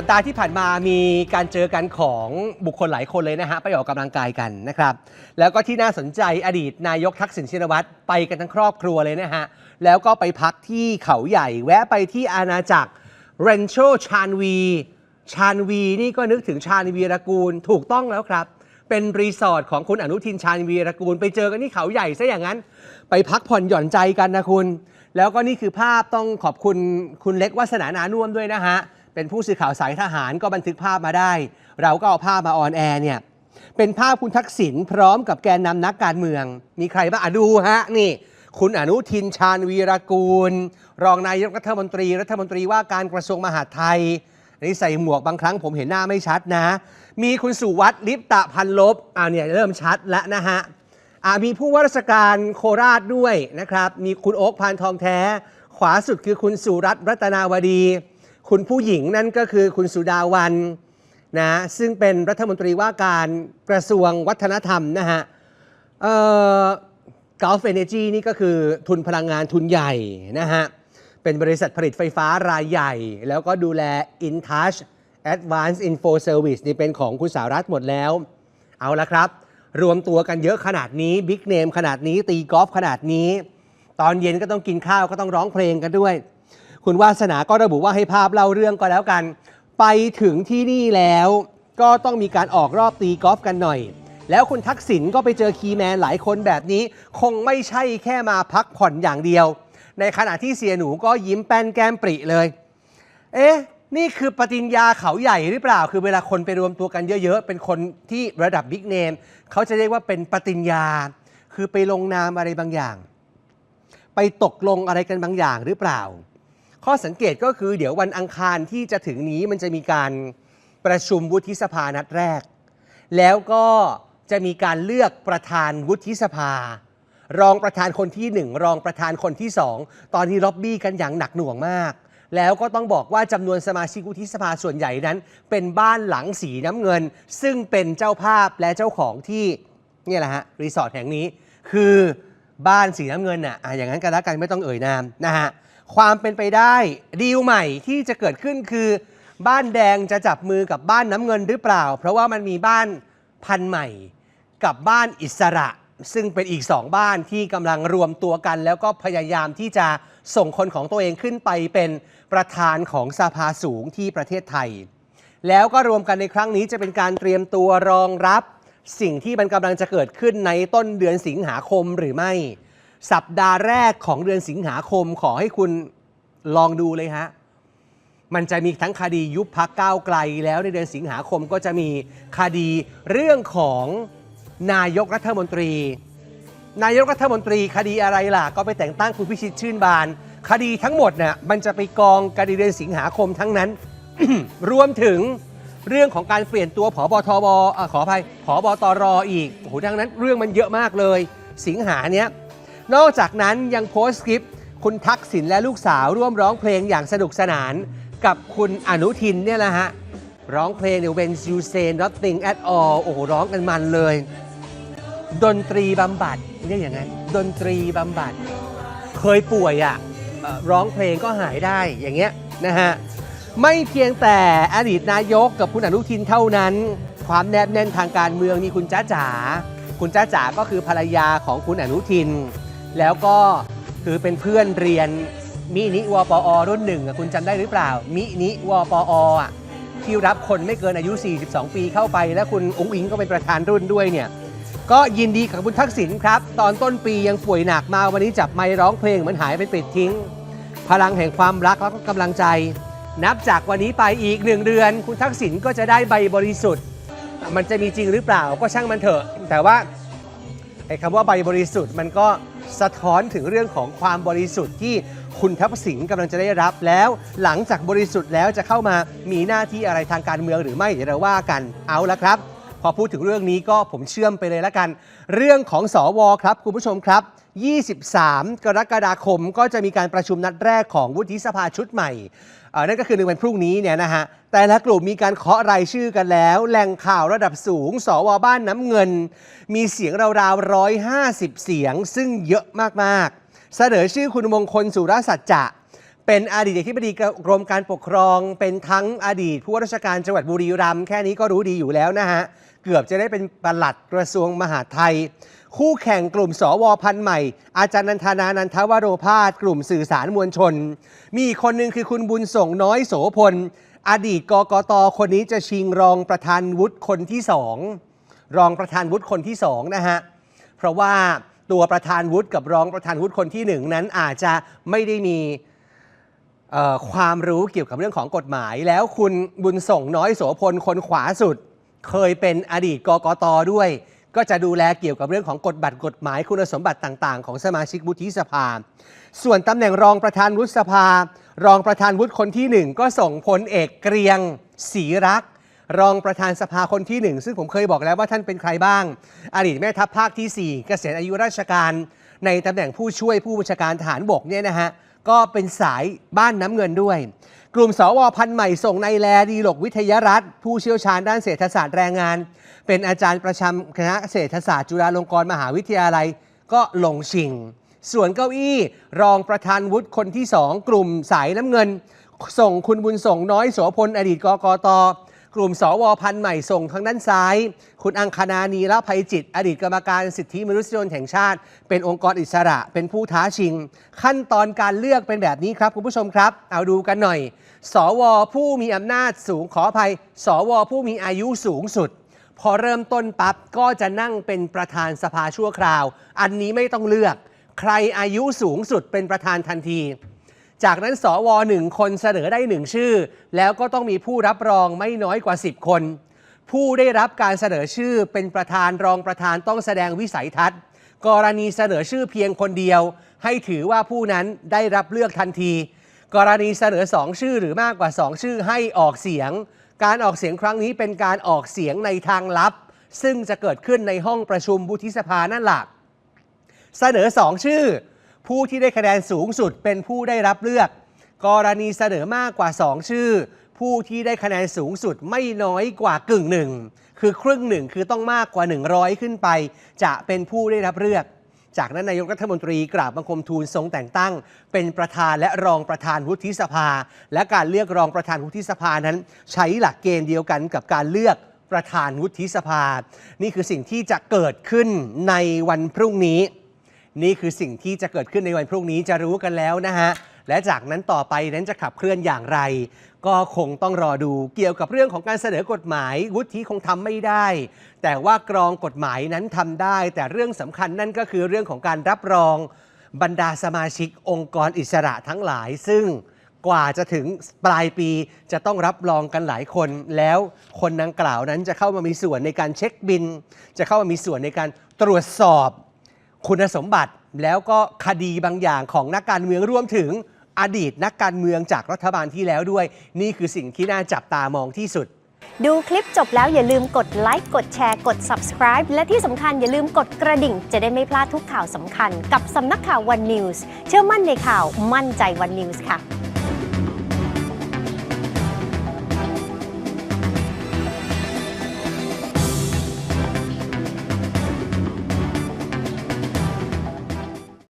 สัปดาห์ที่ผ่านมามีการเจอกันของบุคคลหลายคนเลยนะฮะ ไปออกกำลังกายกันนะครับ แล้วก็ที่น่าสนใจอดีตนายกทักษิณชินวัตรไปกันทั้งครอบครัวเลยนะฮะ แล้วก็ไปพักที่เขาใหญ่ แวะไปที่อาณาจักรเรนโชชานวี ชานวีนี่ก็นึกถึงชาญวีรกูลถูกต้องแล้วครับ เป็นรีสอร์ทของคุณอนุทินชาญวีรกูล ไปเจอกันที่เขาใหญ่ซะอย่างนั้น ไปพักผ่อนหย่อนใจกันนะคุณ แล้วก็นี่คือภาพต้องขอบคุณคุณเล็กวัฒนานานุ่วมด้วยนะฮะ เป็นผู้สื่อข่าวสายทหารก็บันทึกภาพมาได้ เราก็เอาภาพมาออนแอร์เนี่ยเป็นภาพคุณทักษิณพร้อมกับแกนนำนักการเมือง มีใครบ้างอะดูฮะนี่ คุณอนุทินชาญวีรกูล รองนายกรัฐมนตรี รัฐมนตรีว่าการกระทรวงมหาดไทยนนี้ใส่หมวกบางครั้งผมเห็นหน้าไม่ชัดนะ มีคุณสุวัสดิ์ลิปตะพันลบอ่าเนี่ยเริ่มชัดแล้วนะฮะอ่ามีผู้ว่าราชการโคราชด้วยนะครับ มีคุณโอ๊คพานทองแท้ ขวาสุดคือคุณสุรัตน์รัตนาวดี คุณผู้หญิงนั่นก็คือคุณสุดาวันนะซึ่งเป็นรัฐมนตรีว่าการกระทรวงวัฒนธรรมนะฮะเอ่อกาฟเอเนจีนี่ก็คือทุนพลังงานทุนใหญ่นะฮะ เป็นบริษัทผลิตไฟฟ้ารายใหญ่ แล้วก็ดูแล InTouch Advanced Info Service นี่เป็นของคุณสารัตน์หมดแล้ว เอาละครับ รวมตัวกันเยอะขนาดนี้บิ๊กเนมขนาดนี้ตีกอล์ฟขนาดนี้ ตอนเย็นก็ต้องกินข้าวก็ต้องร้องเพลงกันด้วย คุณวาสนาก็ระบุว่าให้ภาพเล่าเรื่องก็แล้วกัน ไปถึงที่นี่แล้ว ก็ต้องมีการออกรอบตีกอล์ฟกันหน่อย แล้วคุณทักษิณก็ไปเจอคีแมนหลายคนแบบนี้ คงไม่ใช่แค่มาพักผ่อนอย่างเดียว ในขณะที่เสียหนูก็ยิ้มแป้นแก้มปริเลย เอ๊ะนี่คือปฏิญญาเขาใหญ่หรือเปล่า คือเวลาคนไปรวมตัวกันเยอะๆ เป็นคนที่ระดับบิ๊กเนมเขาจะเรียกว่าเป็นปฏิญญา คือไปลงนามอะไรบางอย่าง ไปตกลงอะไรกันบางอย่างหรือเปล่า ข้อสังเกตก็คือเดี๋ยววันอังคารที่จะถึงนี้มันจะมีการประชุมวุฒิสภานัดแรก แล้วก็จะมีการเลือกประธานวุฒิสภา รองประธานคนที่หนึ่งรองประธานคนที่สองตอนนี้ล็อบบี้กันอย่างหนักหน่วงมาก แล้วก็ต้องบอกว่าจำนวนสมาชิกวุฒิสภาส่วนใหญ่นั้น เป็นบ้านหลังสีน้ำเงิน ซึ่งเป็นเจ้าภาพและเจ้าของที่นี่แหละฮะรีสอร์ทแห่งนี้ คือบ้านสีน้ำเงินน่ะอะอย่างนั้นกันแล้วกันไม่ต้องเอ่ยนามนะฮะ ความเป็นไปได้ ดีลใหม่ที่จะเกิดขึ้นคือ บ้านแดงจะจับมือกับบ้านน้ำเงินหรือเปล่า เพราะว่ามันมีบ้านพันธุ์ใหม่ กับบ้านอิสระ ซึ่งเป็นอีกสองบ้านที่กำลังรวมตัวกัน แล้วก็พยายามที่จะส่งคนของตัวเองขึ้นไปเป็นประธานของสภาสูงที่ประเทศไทย แล้วก็รวมกันในครั้งนี้จะเป็นการเตรียมตัวรองรับ สิ่งที่มันกำลังจะเกิดขึ้นในต้นเดือนสิงหาคมหรือไม่ สัปดาห์แรกของเดือนสิงหาคมขอให้คุณลองดูเลยฮะ มันจะมีทั้งคดียุบพักก้าวไกลแล้วในเดือนสิงหาคมก็จะมีคดีเรื่องของนายกรัฐมนตรี นายกรัฐมนตรีคดีอะไรล่ะ ก็ไปแต่งตั้งคุณพิชิตชื่นบาน คดีทั้งหมดน่ะมันจะไปกองคดีเดือนสิงหาคมทั้งนั้น รวมถึงเรื่องของการเปลี่ยนตัวผอบทบอขออภัยผบตรอีกโอ้โหดังนั้นเรื่องมันเยอะมากเลย สิงหาเนี้ย นอกจากนั้นยังโพสต์คลิป คุณทักษิณและลูกสาวร่วมร้องเพลงอย่างสนุกสนาน กับคุณอนุทินเนี่ยแหละฮะ ร้องเพลงเนี่ย When You Say Nothing at All โอ้โห ร้องกันมันเลย ดนตรีบำบัดเรียกอย่างนั้นดนตรีบำบัด เคยป่วยอะ่ะร้องเพลงก็หายได้อย่างเงี้ยนะฮะ ไม่เพียงแต่อดีตนายกกับคุณอนุทินเท่านั้น ความแนบแน่นทางการเมืองมีคุณจ้าจ๋าคุณจ้าจ๋าก็คือภรรยาของคุณอนุทิน แล้วก็คือเป็นเพื่อนเรียนมินิวปอรุ่นหนึ่งอะคุณจำได้หรือเปล่า มินิวปออะที่รับคนไม่เกินอายุ 42 ปีเข้าไป และคุณอุ้งอิงก็เป็นประธานรุ่นด้วยเนี่ย ก็ยินดีกับคุณทักษิณครับ ตอนต้นปียังป่วยหนักมาวันนี้จับไมค์ร้องเพลงเหมือนหายไปปิดทิ้ง พลังแห่งความรักแล้วก็กำลังใจ นับจากวันนี้ไปอีกหนึ่งเดือน คุณทักษิณก็จะได้ใบบริสุทธิ์ มันจะมีจริงหรือเปล่าก็ช่างมันเถอะ แต่ว่าไอ้คำว่าใบบริสุทธิ์มันก็ สะท้อนถึงเรื่องของความบริสุทธิ์ที่คุณทักษิณกำลังจะได้รับแล้ว หลังจากบริสุทธิ์แล้วจะเข้ามามีหน้าที่อะไรทางการเมืองหรือไม่เดี๋ยวเราว่ากันเอาละครับ พอพูดถึงเรื่องนี้ก็ผมเชื่อมไปเลยละกัน เรื่องของสอวครับคุณผู้ชมครับ 23 กรกฎาคมก็จะมีการประชุมนัดแรกของวุฒิสภาชุดใหม่ นั่นก็คือในวันพรุ่งนี้เนี่ยนะฮะแต่ละกลุ่มมีการเคาะรายชื่อกันแล้ว แหล่งข่าวระดับสูง สวบ้านน้ำเงิน มีเสียงราวๆ 150 เสียง ซึ่งเยอะมากๆ เสนอชื่อคุณมงคลสุรสัจจะเป็นอดีตอธิบดีกรมการปกครอง เป็นทั้งอดีตผู้ว่าราชการจังหวัดบุรีรัมย์แค่นี้ก็รู้ดีอยู่แล้วนะฮะ เกือบจะได้เป็นปลัดกระทรวงมหาดไทย คู่แข่งกลุ่มสวพันธ์ใหม่ อาจารย์นันทนานันทวโรพาสกลุ่มสื่อสารมวลชน มีอีกคนหนึ่งคือคุณบุญส่งน้อยโสพล อดีตกกตคนนี้จะชิงรองประธานวุฒิคนที่สองรองประธานวุฒิคนที่สองนะฮะเพราะว่าตัวประธานวุฒิกับรองประธานวุฒิคนที่หนึ่งนั้นอาจจะไม่ได้มีความรู้เกี่ยวกับเรื่องของกฎหมาย แล้วคุณบุญส่งน้อยโสพลคนขวาสุด เคยเป็นอดีตกกตด้วย ก็จะดูแลเกี่ยวกับเรื่องของกฎบัตรกฎหมายคุณสมบัติต่างๆ ของสมาชิกวุฒิสภา ส่วนตำแหน่งรองประธานวุฒิสภา รองประธานวุฒิคนที่หนึ่งก็ส่งพลเอกเกรียงศรีรักษรองประธานสภาคนที่หนึ่งซึ่งผมเคยบอกแล้วว่าท่านเป็นใครบ้าง อดีตแม่ทัพภาคที่ 4 เกษียณอายุราชการ ในตำแหน่งผู้ช่วยผู้บัญชาการทหารบกเนี่ยนะฮะ ก็เป็นสายบ้านน้ำเงินด้วย กลุ่มสวพันธ์ใหม่ส่งในายแลดีหลกวิทยารัฐ ผู้เชี่ยวชาญด้านเศรษฐศาสตร์แรงงาน เป็นอาจารย์ประจำคณะเศรษฐศาสตร์จุฬาลงกรณ์มหาวิทยาลัยก็ลงชิง ส่วนเก้าอี้ รองประธานวุฒิคนที่2กลุ่มสายน้ำเงิน ส่งคุณบุญส่งน้อยโสพลอดีตกกต กลุ่มสวพันธ์ใหม่ส่งทางด้านซ้าย คุณอังคณานีละภัยจิต อดีตกรรมการสิทธิมนุษยชนแห่งชาติ เป็นองค์กรอิสระ เป็นผู้ท้าชิง ขั้นตอนการเลือกเป็นแบบนี้ครับ คุณผู้ชมครับ เอาดูกันหน่อย สวผู้มีอำนาจสูงขออภัย สวผู้มีอายุสูงสุด พอเริ่มต้นปั๊บก็จะนั่งเป็นประธานสภาชั่วคราว อันนี้ไม่ต้องเลือก ใครอายุสูงสุดเป็นประธานทันที จากนั้นสวหนึ่งคนเสนอได้หนึ่งชื่อ แล้วก็ต้องมีผู้รับรองไม่น้อยกว่า 10 คน ผู้ได้รับการเสนอชื่อเป็นประธานรองประธานต้องแสดงวิสัยทัศน์ กรณีเสนอชื่อเพียงคนเดียว ให้ถือว่าผู้นั้นได้รับเลือกทันที กรณีเสนอสองชื่อหรือมากกว่า 2 ชื่อให้ออกเสียง การออกเสียงครั้งนี้เป็นการออกเสียงในทางลับ ซึ่งจะเกิดขึ้นในห้องประชุมวุฒิสภานั่นหละเสนอ2ชื่อ ผู้ที่ได้คะแนนสูงสุดเป็นผู้ได้รับเลือก กรณีเสนอมากกว่า 2 ชื่อ ผู้ที่ได้คะแนนสูงสุดไม่น้อยกว่ากึ่งหนึ่งคือครึ่งหนึ่งคือต้องมากกว่า 100 ขึ้นไป จะเป็นผู้ได้รับเลือก จากนั้นนายกรัฐมนตรีกราบบังคมทูลทรงแต่งตั้ง เป็นประธานและรองประธานวุฒิสภา และการเลือกรองประธานวุฒิสภานั้น ใช้หลักเกณฑ์เดียวกันกับการเลือกประธานวุฒิสภา นี่คือสิ่งที่จะเกิดขึ้นในวันพรุ่งนี้ นี่คือสิ่งที่จะเกิดขึ้นในวันพรุ่งนี้จะรู้กันแล้วนะฮะ และจากนั้นต่อไปนั้นจะขับเคลื่อนอย่างไร ก็คงต้องรอดูเกี่ยวกับเรื่องของการเสนอกฎหมาย วุฒิคงทำไม่ได้ แต่ว่ากรองกฎหมายนั้นทำได้ แต่เรื่องสำคัญนั่นก็คือเรื่องของการรับรองบรรดาสมาชิกองค์กรอิสระทั้งหลาย ซึ่งกว่าจะถึงปลายปีจะต้องรับรองกันหลายคน แล้วคนดังกล่าวนั้นจะเข้ามามีส่วนในการเช็คบิน จะเข้ามามีส่วนในการตรวจสอบ คุณสมบัติแล้วก็คดีบางอย่างของนักการเมืองรวมถึงอดีตนักการเมืองจากรัฐบาลที่แล้วด้วย นี่คือสิ่งที่น่าจับตามองที่สุด ดูคลิปจบแล้วอย่าลืมกดไลค์กดแชร์กด subscribe และที่สำคัญอย่าลืมกดกระดิ่ง จะได้ไม่พลาดทุกข่าวสำคัญ กับสำนักข่าว One News เชื่อมั่นในข่าวมั่นใจ One News ค่ะ